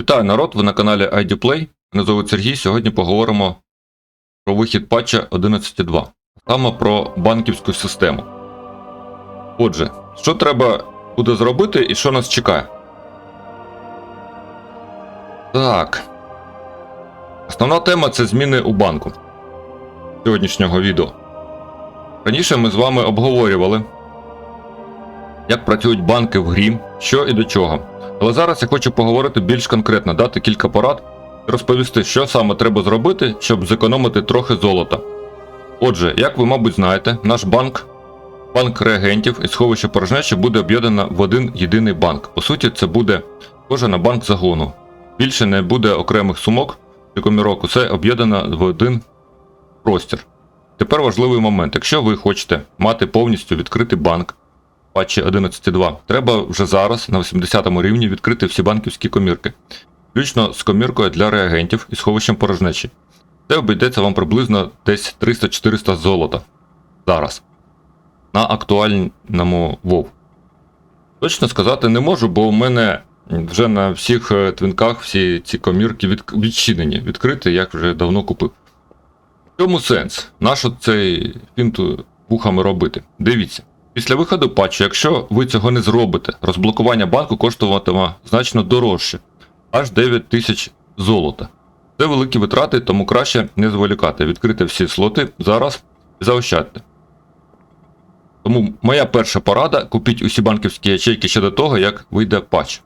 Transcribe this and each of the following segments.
Вітаю народ, ви на каналі IDPlay. Мене звуть Сергій. Сьогодні поговоримо про вихід патча 11.2, саме про банківську систему. Отже, що треба буде зробити і що нас чекає? Так. Основна тема це зміни у банку сьогоднішнього відео. Раніше ми з вами обговорювали, як працюють банки в грі, що і до чого. Але зараз я хочу поговорити більш конкретно, дати кілька порад і розповісти, що саме треба зробити, щоб зекономити трохи золота. Отже, як ви, мабуть, знаєте, наш банк, банк реагентів і сховище порожнечі буде об'єднано в один єдиний банк. По суті, це буде схоже на банк загону. Більше не буде окремих сумок чи комірок, усе об'єднано в один простір. Тепер важливий момент. Якщо ви хочете мати повністю відкритий банк, патчі 11.2, треба вже зараз на 80 рівні відкрити всі банківські комірки, включно з коміркою для реагентів і сховищем порожнечі. Це обійдеться вам приблизно десь 300-400 золота зараз на актуальному WoW. Точно сказати не можу, бо у мене вже на всіх е, твінках всі ці комірки від... відчинені, відкриті, як вже давно купив. В чому сенс? Нащо цей фінт вухами робити? Дивіться. Після виходу патчу, якщо ви цього не зробите, розблокування банку коштуватиме значно дорожче, аж 9 тисяч золота. Це великі витрати, тому краще не зволікати, відкрити всі слоти зараз і заощадьте. Тому моя перша порада купіть усі банківські ячейки ще до того, як вийде патч.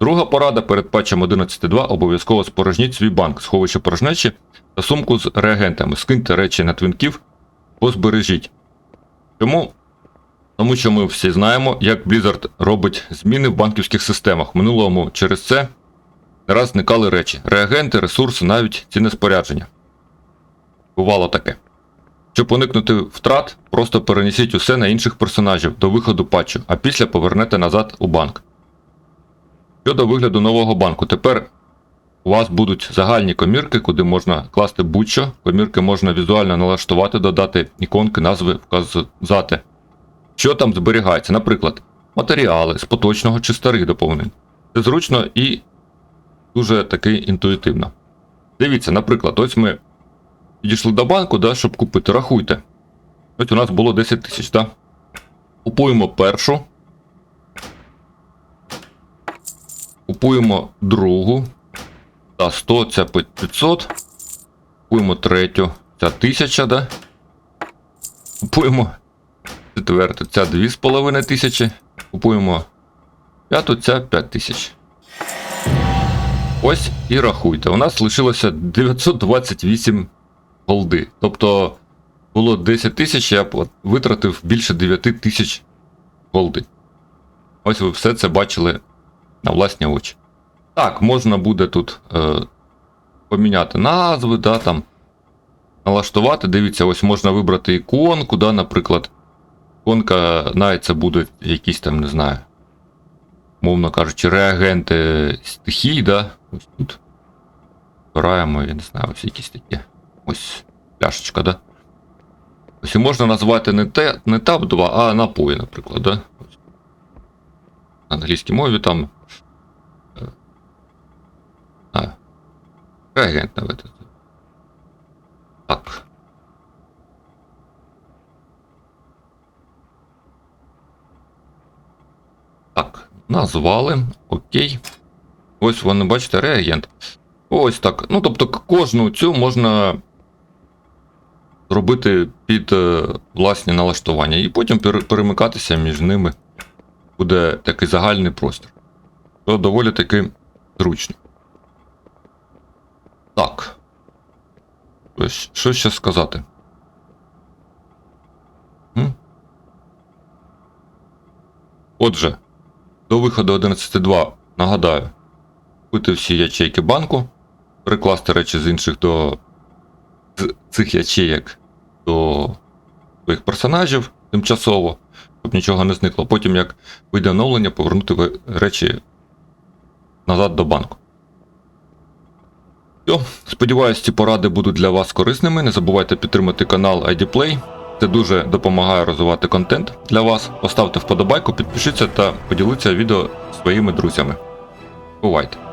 Друга порада перед патчем 11.2 обов'язково спорожніть свій банк, сховище порожнечі та сумку з реагентами. Скиньте речі на твінків, позбережіть. Чому? Тому що ми всі знаємо, як Blizzard робить зміни в банківських системах. Минулому через це не раз зникали речі, реагенти, ресурси, навіть ціни спорядження. Бувало таке. Щоб уникнути втрат, просто перенесіть усе на інших персонажів до виходу патчу, а після повернете назад у банк. Щодо вигляду нового банку, тепер у вас будуть загальні комірки, куди можна класти будь-що. Комірки можна візуально налаштувати, додати іконки, назви, вказати. Що там зберігається? Наприклад, матеріали з поточного чи старих доповнень. Це зручно і дуже таки інтуїтивно. Дивіться, наприклад, ось ми підійшли до банку, да, щоб купити. Рахуйте. Ось у нас було 10 тисяч, так? Купуємо першу. Купуємо другу. Та 100 це 500. Купуємо третю. Ця 1000, да? Купуємо четверту, ця 2,5 тисячі. Купуємо п'яту, ця 5 тисяч. Ось і рахуйте. У нас лишилося 928 голди. Тобто було 10 тисяч, я витратив більше 9 тисяч голди. Ось ви все це бачили на власні очі. Так, можна буде тут е, поміняти назви, да, там, налаштувати. Дивіться, ось можна вибрати іконку, да, наприклад. Іконка навіть це будуть якісь там, не знаю. Мовно кажучи, реагенти стихій, да. Ось тут. Збираємо, я не знаю, ось якісь такі. Ось пляшечка, да. Ось і можна назвати не, те, не tab 2, а напої, наприклад, да. Ось. На англійській мові там. е, А. Реагент навіть. Так. Так, назвали. Окей. Ось вони, бачите, реагент. Ось так. Ну, тобто, кожну цю можна зробити під е, власні налаштування. І потім пере- перемикатися між ними буде такий загальний простір. Що доволі таки зручно. Так. Що ще сказати? Отже, до виходу 11.2 нагадаю, купити всі ячейки банку, перекласти речі з інших до з цих ячеєк до своїх персонажів тимчасово, щоб нічого не зникло. Потім, як вийде оновлення, повернути речі назад до банку. Все, сподіваюсь, ці поради будуть для вас корисними. Не забувайте підтримати канал IDPlay. Це дуже допомагає розвивати контент для вас. Поставте вподобайку, підпишіться та поділіться відео своїми друзями. Бувайте!